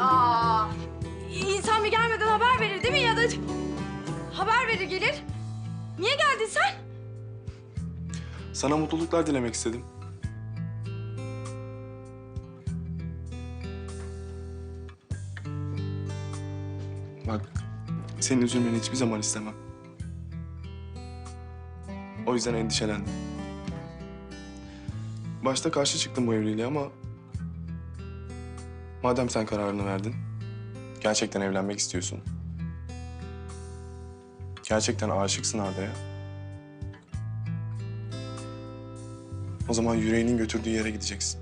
aa. İnsan bir gelmeden haber verir değil mi? Ya da haber verir gelir. Niye geldin sen? Sana mutluluklar dilemek istedim. Bak, senin üzülmeni hiçbir zaman istemem. O yüzden endişelendim. Başta karşı çıktım bu evliliğe ama Madem sen kararını verdin, gerçekten evlenmek istiyorsun. Gerçekten aşıksın Arda'ya. O zaman yüreğinin götürdüğü yere gideceksin.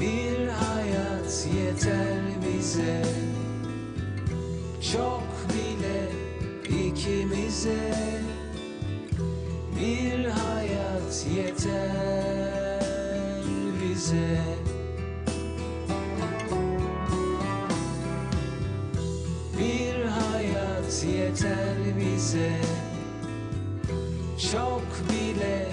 Bir hayat yeter bize Çok bile ikimize Bir hayat yeter bize. Bir hayat yeter bize. Çok bile